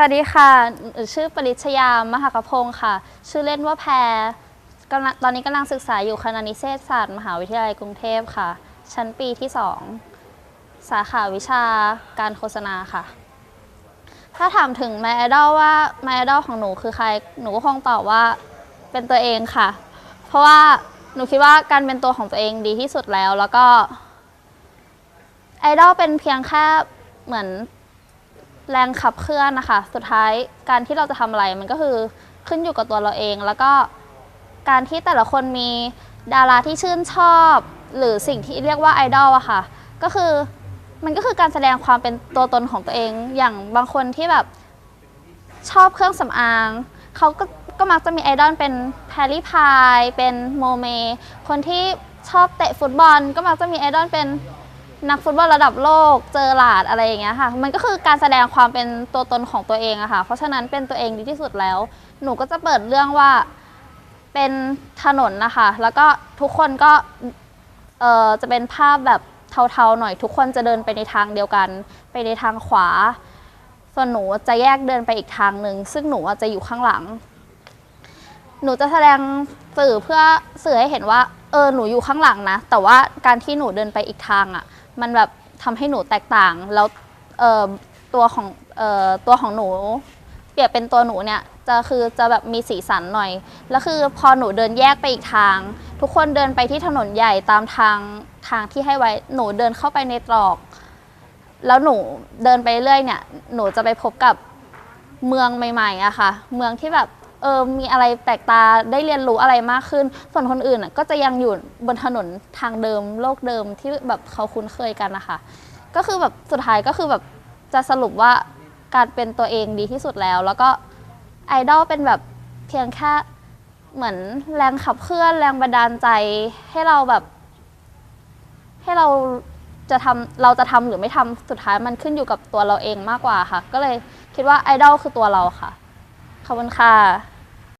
สวัสดีค่ะหนูชื่อปริชยามหากพงศ์ค่ะ ชื่อเล่นว่าแพรกำลังตอนนี้กำลังศึกษาอยู่คณะนิเทศศาสตร์มหาวิทยาลัยกรุงเทพค่ะ ชั้นปีที่ 2 สาขาวิชาการโฆษณาค่ะ ถ้าถามถึงแมไอดอลว่าแมไอดอลของหนูคือใคร หนูก็คงตอบว่าเป็นตัวเองค่ะ เพราะว่าหนูคิดว่าการเป็นตัวของตัวเองดีที่สุดแล้ว แล้วก็ไอดอลเป็นเพียงแค่เหมือน แรงขับเคลื่อนนะคะ สุดท้ายการที่เราจะทำอะไรมันก็คือขึ้นอยู่กับตัวเราเอง แล้วก็การที่แต่ละคนมีดาราที่ชื่นชอบ หรือสิ่งที่เรียกว่าไอดอลอะค่ะ ก็คือมันก็คือการแสดงความเป็นตัวตนของตัวเอง อย่างบางคนที่แบบชอบเครื่องสำอางเขาก็ก็มักจะมีไอดอลเป็นแพรรี่พาย เป็นโมเม คนที่ชอบเตะฟุตบอล ก็มักจะมีไอดอลเป็น นักฟุตบอลระดับโลกเจอหลาดอะไรอย่างเงี้ยค่ะ มันก็คือการแสดงความเป็นตัวตนของตัวเองอะค่ะ เพราะฉะนั้นเป็นตัวเองดีที่สุดแล้ว หนูก็จะเปิดเรื่องว่าเป็นถนนนะคะ แล้วก็ทุกคนก็เอ่อจะเป็นภาพแบบเทาๆหน่อย ทุกคนจะเดินไปในทางเดียวกัน ไปในทางขวา ส่วนหนูจะแยกเดินไปอีกทางหนึ่งซึ่งหนูจะอยู่ข้างหลัง หนูจะแสดงสื่อเพื่อสื่อให้เห็นว่าเออหนูอยู่ข้างหลังนะ แต่ว่าการที่หนูเดินไปอีกทางอะ่ะ มันแบบทำให้หนูแตกต่าง แล้วตัวของออตัวของหนู เปรียบเป็นตัวหนูเนี่ยจะคือจะแบบมีสีสันหน่อย แล้วคือพอหนูเดินแยกไปอีกทาง ทุกคนเดินไปที่ถนนใหญ่ตามทางทางที่ให้ไว้ หนูเดินเข้าไปในตรอก แล้วหนูเดินไปเรื่อยเนี่ย หนูจะไปพบกับเมืองใหม่ๆอะค่ะ เมืองที่แบบ เออมีอะไรแปลกตาได้เรียนรู้อะไรมากขึ้น ส่วนคนอื่นอะก็จะยังอยู่บนถนนทางเดิมโลกเดิมที่แบบเขาคุ้นเคยกันนะคะ ก็คือแบบสุดท้ายก็คือแบบจะสรุปว่าการเป็นตัวเองดีที่สุดแล้ว แล้วก็ไอดอลเป็นแบบเพียงแค่เหมือนแรงขับเคลื่อนแรงบันดาลใจให้เราแบบ ให้เราจะทำเราจะทำหรือไม่ทำสุดท้ายมันขึ้นอยู่กับตัวเราเองมากกว่าค่ะ ก็เลยคิดว่าไอดอลคือตัวเราค่ะขอบคุณค่ะ